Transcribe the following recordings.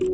যদি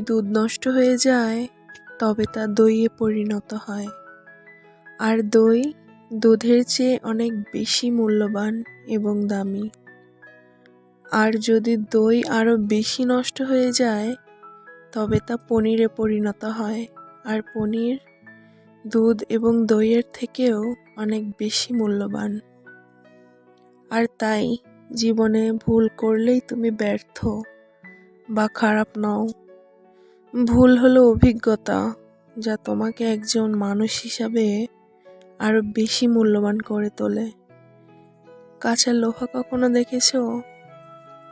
দুধ নষ্ট হয়ে যায়, তবে তা দইয়ে পরিণত হয়। আর দই দুধের চেয়ে অনেক বেশি মূল্যবান এবং দামি। আর যদি দই আরও বেশি নষ্ট হয়ে যায়, তবে তা পনিরে পরিণত হয়। আর পনির, দুধ এবং দইয়ের থেকেও অনেক বেশি মূল্যবান। আর তাই জীবনে ভুল করলেই তুমি ব্যর্থ বা খারাপ নও। ভুল হলো অভিজ্ঞতা, যা তোমাকে একজন মানুষ হিসাবে আরও বেশি মূল্যবান করে তোলে। কাঁচা লোহা কখনো দেখেছ?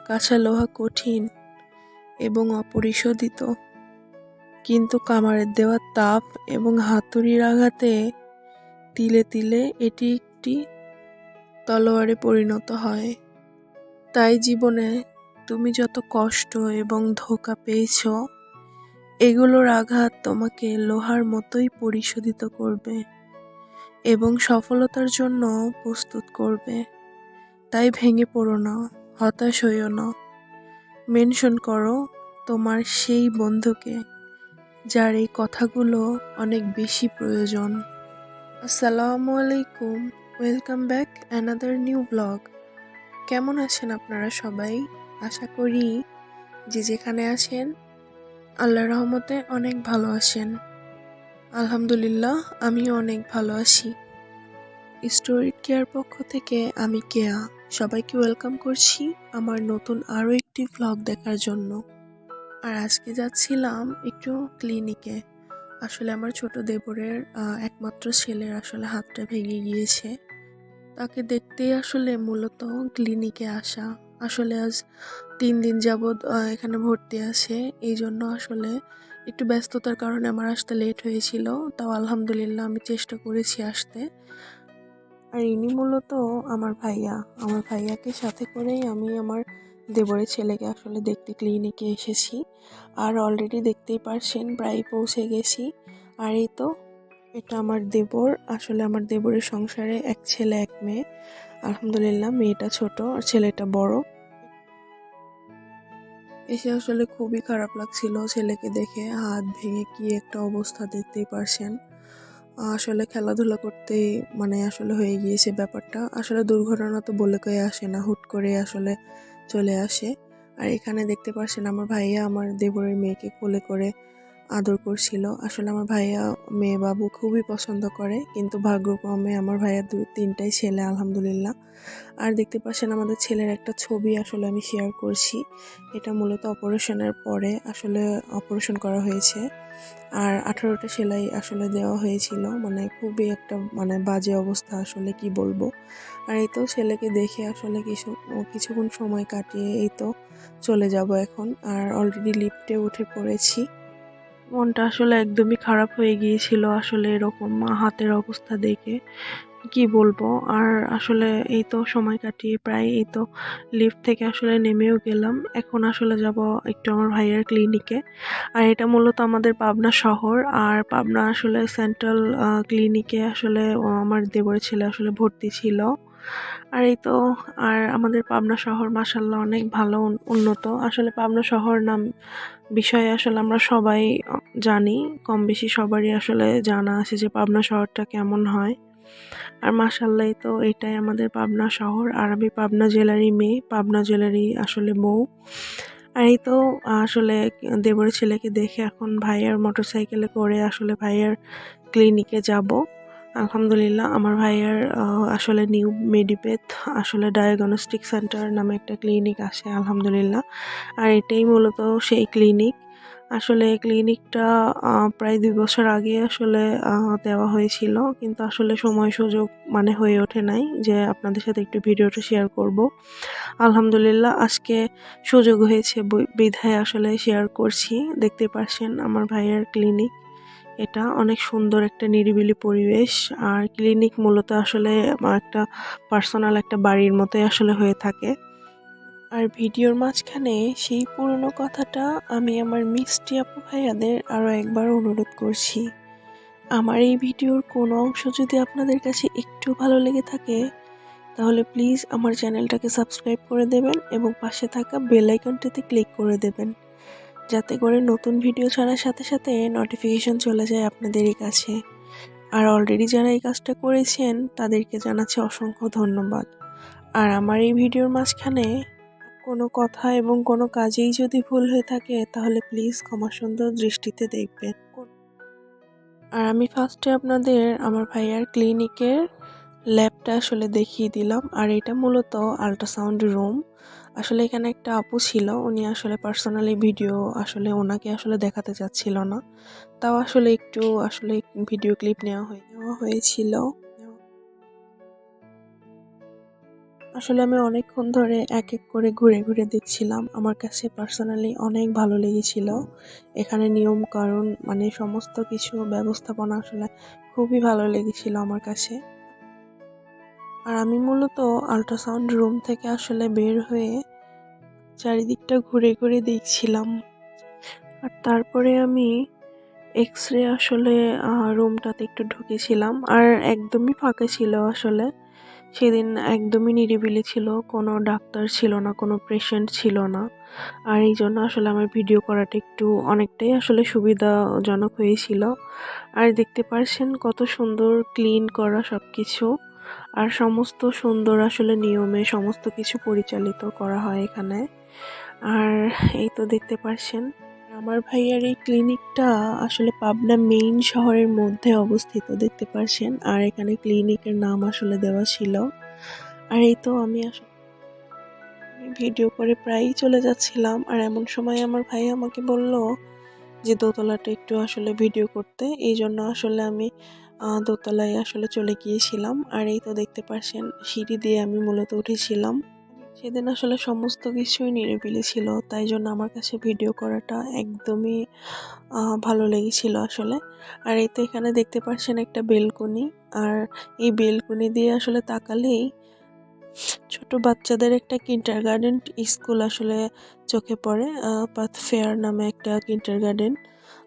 কাঁচা লোহা কঠিন এবং অপরিশোধিত। কিন্তু কামারের দেওয়া তাপ এবং হাতুড়ির আঘাতে তিলে তিলে এটি একটি তলোয়ারে পরিণত হয়। তাই জীবনে তুমি যত কষ্ট এবং ধোকা পেয়েছ, এগুলোর আঘাত তোমাকে লোহার মতোই পরিশোধিত করবে এবং সফলতার জন্য প্রস্তুত করবে। তাই ভেঙে পড়ো না। হতাশ হইও না। মেনশন করো তোমার সেই বন্ধুকে, যার এই কথাগুলো অনেক বেশি প্রয়োজন। আসসালামু আলাইকুম, welcome back another new blog. কেমন আছেন আপনারা সবাই? আশা করি যে যেখানে আছেন আল্লাহ রহমতে অনেক ভালো আছেন। আলহামদুলিল্লাহ, আমিও অনেক ভালো আছি। স্টোরিট কেয়ার পক্ষ থেকে আমি কেয়া। সবাইকে ওয়েলকাম করছি আমার নতুন আরও একটি ভ্লগ দেখার জন্য। আর আজকে যাচ্ছিলাম একটু ক্লিনিকে আসলে আমার ছোট দেবরের একমাত্র ছেলের আসলে হাতটা ভেঙে গিয়েছে। তাকে দেখতেই আসলে মূলত ক্লিনিকে আসা। আসলে আজ তিন দিন যাবৎ এখানে ভর্তি আছে। এই জন্য আসলে একটু ব্যস্ততার কারণে আমার আসতে লেট হয়েছিল। তাও আলহামদুলিল্লাহ আমি চেষ্টা করেছি আসতে। আর ইনি মূলত আমার ভাইয়া। আমার ভাইয়াকে সাথে করেই আমি আমার দেবরের ছেলেকে আসলে দেখতে ক্লিনিকে এসেছি। আর অলরেডি দেখতেই পারছেন, প্রায় পৌঁছে গেছি। আর এই তো, এটা আমার দেবর। আসলে আমার দেবরের সংসারে এক ছেলে, এক মেয়ে। আলহামদুলিল্লাহ, মেয়েটা ছোট আর ছেলেটা বড়। এসে আসলে খুবই খারাপ লাগছিল ছেলেকে দেখে। হাত ভেঙে কি একটা অবস্থা দেখতেই পারছেন। আসলে খেলাধুলা করতে মানে আসলে হয়ে গিয়েছে ব্যাপারটা। আসলে দুর্ঘটনা তো বলে কয়ে আসে না, হুট করে আসলে চলে আসে। আর এখানে দেখতে পাচ্ছেন আমার ভাইয়া, আমার দেবরের মেয়েকে কোলে করে আদর করছিল। আসলে আমার ভাইয়া, মেয়ে বাবু খুবই পছন্দ করে, কিন্তু ভাগ্যক্রমে আমার ভাইয়া দু, তিনটাই ছেলে, আলহামদুলিল্লাহ। আর দেখতে পাচ্ছেন আমাদের ছেলের একটা ছবি আসলে আমি শেয়ার করছি। এটা মূলত অপারেশনের পরে আসলে অপারেশন করা হয়েছে। আর আঠারোটা সেলাই আসলে দেওয়া হয়েছিল। মানে খুবই একটা মানে বাজে অবস্থা আসলে, কি বলব। আর এই তো ছেলেকে দেখে আসলে কিছু, কিছুক্ষণ সময় কাটিয়ে এই তো চলে যাব এখন। আর অলরেডি লিফটে উঠে পড়েছি। মনটা আসলে একদমই খারাপ হয়ে গিয়েছিল আসলে এরকম হাতের অবস্থা দেখে, কি বলব? আর আসলে এই তো সময় কাটিয়ে প্রায় এই তো লিফট থেকে আসলে নেমেও গেলাম। এখন আসলে যাব একটু আমার ভাইয়ের ক্লিনিকে আর এটা মূলত আমাদের পাবনা শহর। আর পাবনা আসলে সেন্ট্রাল ক্লিনিকে আসলে আমার দেবরের ছেলে আসলে ভর্তি ছিল। আর এই তো, আর আমাদের পাবনা শহর মাসাল্লাহ অনেক ভালো উন্নত। আসলে পাবনা শহর নাম বিষয়ে আসলে আমরা সবাই জানি। কম বেশি সবারই আসলে জানা আছে যে পাবনা শহরটা কেমন হয়। আর মাসাল্লাহ তো এটাই আমাদের পাবনা শহর। আর আমি পাবনা জেলারই মেয়ে, পাবনা জেলারই আসলে বউ। আর এই তো, আসলে দেবরের ছেলেকে দেখে এখন ভাইয়ার মোটরসাইকেলে করে আসলে ভাইয়ার ক্লিনিকে যাব। আলহামদুলিল্লাহ, আমার ভাইয়ের আসলে নিউ মেডিপেথ আসলে ডায়াগনস্টিক সেন্টার নামে একটা ক্লিনিক আসে আলহামদুলিল্লাহ। আর এটাই মূলত সেই ক্লিনিক আসলে ক্লিনিকটা প্রায় দুই বছর আগে আসলে দেওয়া হয়েছিল, কিন্তু আসলে সময় সুযোগ মানে হয়ে ওঠে নাই যে আপনাদের সাথে একটু ভিডিওটা শেয়ার করব। আলহামদুলিল্লাহ, আজকে সুযোগ হয়েছে বিধায় আসলে শেয়ার করছি। দেখতে পাচ্ছেন আমার ভাইয়ের ক্লিনিক এটা অনেক সুন্দর একটা নিরিবিলি পরিবেশ। আর ক্লিনিক মূলত আসলে আমার একটা পার্সোনাল একটা বাড়ির মতোই আসলে হয়ে থাকে। আর ভিডিওর মাঝখানে সেই পুরনো কথাটা আমি আমার মিষ্টি আপু ভাইয়াদের আরও একবার অনুরোধ করছি। আমার এই ভিডিওর কোনো অংশ যদি আপনাদের কাছে একটু ভালো লেগে থাকে, তাহলে প্লিজ আমার চ্যানেলটাকে সাবস্ক্রাইব করে দেবেন এবং পাশে থাকা বেল আইকনটিতে ক্লিক করে দেবেন। যাতে করে নতুন ভিডিও ছাড়ার সাথে সাথে নোটিফিকেশন চলে যায় আপনাদেরই কাছে। আর অলরেডি যারা এই কাজটা করেছেন, তাদেরকে জানাচ্ছি অসংখ্য ধন্যবাদ। আর আমার এই ভিডিওর মাঝখানে কোনো কথা এবং কোনো কাজেই যদি ভুল হয়ে থাকে, তাহলে প্লিজ ক্ষমা সুন্দর দৃষ্টিতে দেখবেন। আর আমি ফার্স্টে আপনাদের আমার ভাইয়ার ক্লিনিকের ল্যাবটা আসলে দেখিয়ে দিলাম। আর এটা মূলত আল্ট্রাসাউন্ড রুম আসলে এখানে একটা আপু ছিল, উনি আসলে পার্সোনালি ভিডিও আসলে ওনাকে আসলে দেখাতে চাচ্ছিল না। তাও আসলে একটু আসলে ভিডিও ক্লিপ নেওয়া হয়ে, নেওয়া হয়েছিল। আসলে আমি অনেকক্ষণ ধরে এক এক করে ঘুরে ঘুরে দেখছিলাম। আমার কাছে পার্সোনালি অনেক ভালো লেগেছিল। এখানে নিয়ম কারণ মানে সমস্ত কিছু ব্যবস্থাপনা আসলে খুবই ভালো লেগেছিল আমার কাছে। আর আমি মূলত আল্ট্রাসাউন্ড রুম থেকে আসলে বের হয়ে চারিদিকটা ঘুরে ঘুরে দেখছিলাম। আর তারপরে আমি এক্স রে আসলে রুমটাতে একটু ঢুকেছিলাম। আর একদমই ফাঁকা ছিল আসলে। সেদিন একদমই নিরিবিলি ছিল, কোনো ডাক্তার ছিল না, কোনো পেশেন্ট ছিল না। আর এই জন্য আসলে আমার ভিডিও করাটা একটু অনেকটাই আসলে সুবিধাজনক হয়েছিল। আর দেখতে পারছেন কত সুন্দর ক্লিন করা সব কিছু আর সমস্ত সুন্দর আসলে নিয়মে সমস্ত কিছু পরিচালিত করা হয় এখানে। আর এই তো দেখতে পাচ্ছেন, আমার ভাইয়ার এই ক্লিনিকটা আসলে পাবনা মেইন শহরের মধ্যে অবস্থিত, দেখতে পাচ্ছেন। আর এখানে ক্লিনিকের নাম আসলে দেওয়া ছিল। আর এই তো আমি আসলে ভিডিও করে প্রায়ই চলে যাচ্ছিলাম। আর এমন সময় আমার ভাই আমাকে বলল যে, দোতলাটা একটু আসলে ভিডিও করতে। এই জন্য আসলে আমি দোতলায় আসলে চলে গিয়েছিলাম। আর এই তো দেখতে পাচ্ছেন সিঁড়ি দিয়ে আমি মূলত উঠেছিলাম। সেদিন আসলে সমস্ত কিছুই নিরিবিলি ছিল, তাই জন্য আমার কাছে ভিডিও করাটা একদমই ভালো লেগেছিল আসলে। আর এই তো এখানে দেখতে পাচ্ছেন একটা বেলকনি। আর এই বেলকনি দিয়ে আসলে তাকালেই ছোট বাচ্চাদের একটা কিন্টার গার্ডেন স্কুল আসলে চোখে পড়ে পাথ ফেয়ার নামে একটা কিন্টার গার্ডেন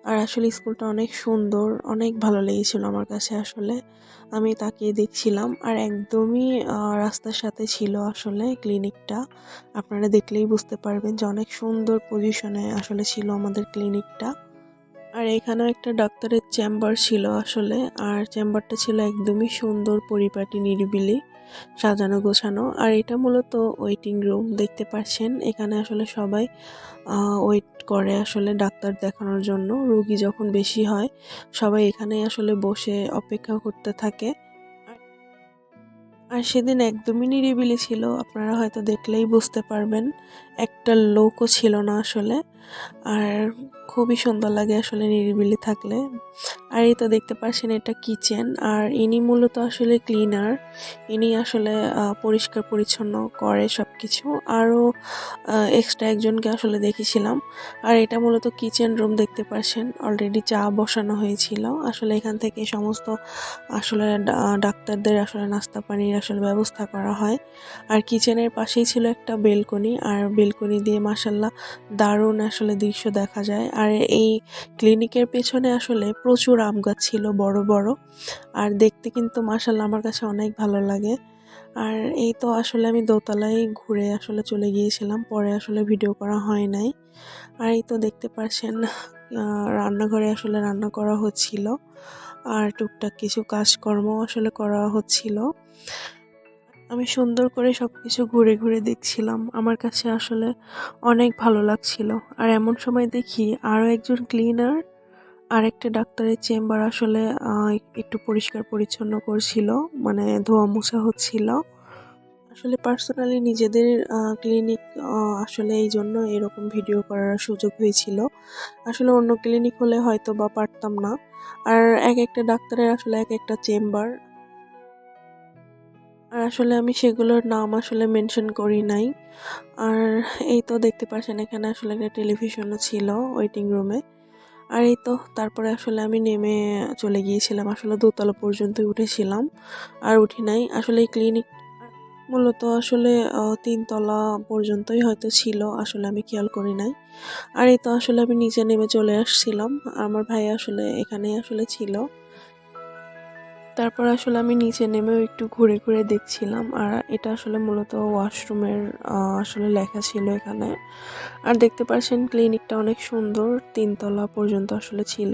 আর আসলে স্কুলটা অনেক সুন্দর, অনেক ভালো লেগেছিল আমার কাছে আসলে। আমি তাকিয়ে দেখছিলাম আর একদমই রাস্তার সাথে ছিল আসলে ক্লিনিকটা। আপনারা দেখলেই বুঝতে পারবেন যে অনেক সুন্দর পজিশনে আসলে ছিল আমাদের ক্লিনিকটা। আর এখানেও একটা ডাক্তারের চেম্বার ছিল আসলে, আর চেম্বারটা ছিল একদমই সুন্দর, পরিপাটি, নিরিবিলি, সাজানো, গোছানো। আর এটা মূলত ওয়েটিং রুম দেখতে পাচ্ছেন? এখানে আসলে সবাই ওয়েট করে আসলে ডাক্তার দেখানোর জন্য। রুগী যখন বেশি হয়, সবাই এখানে আসলে বসে অপেক্ষা করতে থাকে। আর সেদিন একদমই নিরিবিলি ছিল, আপনারা হয়তো দেখলেই বুঝতে পারবেন। একটা লোকও ছিল না আসলে। আর খুবই সুন্দর লাগে আসলে নিরিবিলি থাকলে। আর এই তো দেখতে পাচ্ছেন এটা কিচেন। আর ইনি মূলত আসলে ক্লিনার। ইনি আসলে পরিষ্কার পরিচ্ছন্ন করে সব কিছু আরও এক্সট্রা একজনকে আসলে দেখেছিলাম। আর এটা মূলত কিচেন রুম দেখতে পাচ্ছেন অলরেডি চা বসানো হয়েছিল। আসলে এখান থেকে সমস্ত আসলে ডাক্তারদের আসলে নাস্তা পানির আসলে ব্যবস্থা করা হয়। আর কিচেনের পাশেই ছিল একটা বেলকনি। আর বেলকনি দিয়ে মাসাল্লাহ দারুণ আসলে দৃশ্য দেখা যায়। আর এই ক্লিনিকের পেছনে আসলে প্রচুর আম গাছ ছিল, বড় বড়। আর দেখতে কিন্তু মাসাল্লাহ আমার কাছে অনেক ভালো লাগে। আর এই তো আসলে আমি দোতলায় ঘুরে আসলে চলে গিয়েছিলাম, পরে আসলে ভিডিও করা হয় নাই। আর এই তো দেখতে পাচ্ছেন রান্নাঘরে আসলে রান্না করা হচ্ছিল। আর টুকটাক কিছু কাজকর্ম আসলে করা হচ্ছিল। আমি সুন্দর করে সব কিছু ঘুরে ঘুরে দেখছিলাম। আমার কাছে আসলে অনেক ভালো লাগছিল। আর এমন সময় দেখি আরও একজন ক্লিনার আরেকটা ডাক্তারের চেম্বার আসলে একটু পরিষ্কার পরিচ্ছন্ন করছিল মানে ধোয়া মোছা হচ্ছিল। আসলে পার্সোনালি নিজেদের ক্লিনিক আসলে এই জন্য এরকম ভিডিও করার সুযোগ হয়েছিল। আসলে অন্য ক্লিনিক হলে হয়তো বা পারতাম না। আর এক একটা ডাক্তারের আসলে এক একটা চেম্বার আর আসলে আমি সেগুলোর নাম আসলে মেনশন করি নাই। আর এই তো দেখতে পাচ্ছেন এখানে আসলে একটা টেলিভিশনও ছিল ওয়েটিং রুমে আর এই তো তারপরে আসলে আমি নেমে চলে গিয়েছিলাম, আসলে দোতলা পর্যন্ত উঠেছিলাম। আর উঠি নাই, আসলে এই ক্লিনিক মূলত আসলে তিনতলা পর্যন্তই হয়তো ছিল, আসলে আমি খেয়াল করি নাই। আর এই তো আসলে আমি নিচে নেমে চলে আসছিলাম, আমার ভাই আসলে এখানেই আসলে ছিল। তারপর আসলে আমি নিচে নেমেও একটু ঘুরে ঘুরে দেখছিলাম। আর এটা আসলে মূলত ওয়াশরুমের আসলে লেখা ছিল এখানে। আর দেখতে পাচ্ছেন ক্লিনিকটা অনেক সুন্দর, তিনতলা পর্যন্ত আসলে ছিল।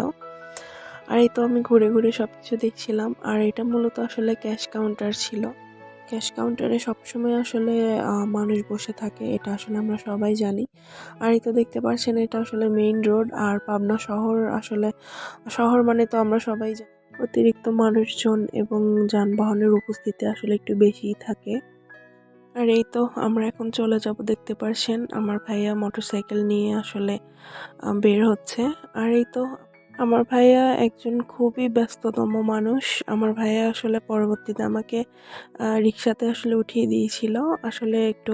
আর এই তো আমি ঘুরে ঘুরে সব কিছু দেখছিলাম। আর এটা মূলত আসলে ক্যাশ কাউন্টার ছিল। ক্যাশ কাউন্টারে সবসময় আসলে মানুষ বসে থাকে, এটা আসলে আমরা সবাই জানি। আর এই তো দেখতে পাচ্ছেন এটা আসলে মেইন রোড, আর পাবনা শহর আসলে, শহর মানে তো আমরা সবাই জানি। অতিরিক্ত মানুষজন এবং যানবাহনের উপস্থিতি আসলে একটু বেশিই থাকে। আর এই তো আমরা এখন চলে যাব, দেখতে পারছেন? আমার ভাইয়া মোটরসাইকেল নিয়ে আসলে বের হচ্ছে। আর এই তো আমার ভাইয়া একজন খুবই ব্যস্ততম মানুষ। আমার ভাইয়া আসলে পরবর্তীতে আমাকে রিক্সাতে আসলে উঠিয়ে দিয়েছিল। আসলে একটু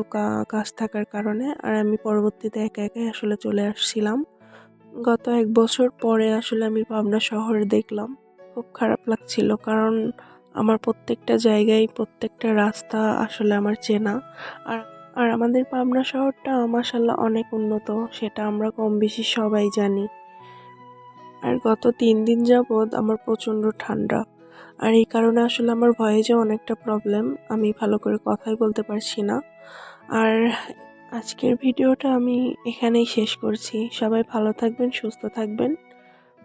কাজ থাকার কারণে। আর আমি পরবর্তীতে একা একাই আসলে চলে আসছিলাম। গত এক বছর পরে আসলে আমি পাবনা শহরে দেখলাম। খুব খারাপ লাগছিল, কারণ আমার প্রত্যেকটা জায়গায়, প্রত্যেকটা রাস্তা আসলে আমার চেনা। আর আর আমাদের পাবনা শহরটা মাসাল্লাহ অনেক উন্নত, সেটা আমরা কম বেশি সবাই জানি। আর গত তিন দিন যাবৎ আমার প্রচণ্ড ঠান্ডা। আর এই কারণে আসলে আমার ভয়েজে অনেকটা প্রবলেম আমি ভালো করে কথাই বলতে পারছি না। আর আজকের ভিডিওটা আমি এখানেই শেষ করছি। সবাই ভালো থাকবেন, সুস্থ থাকবেন।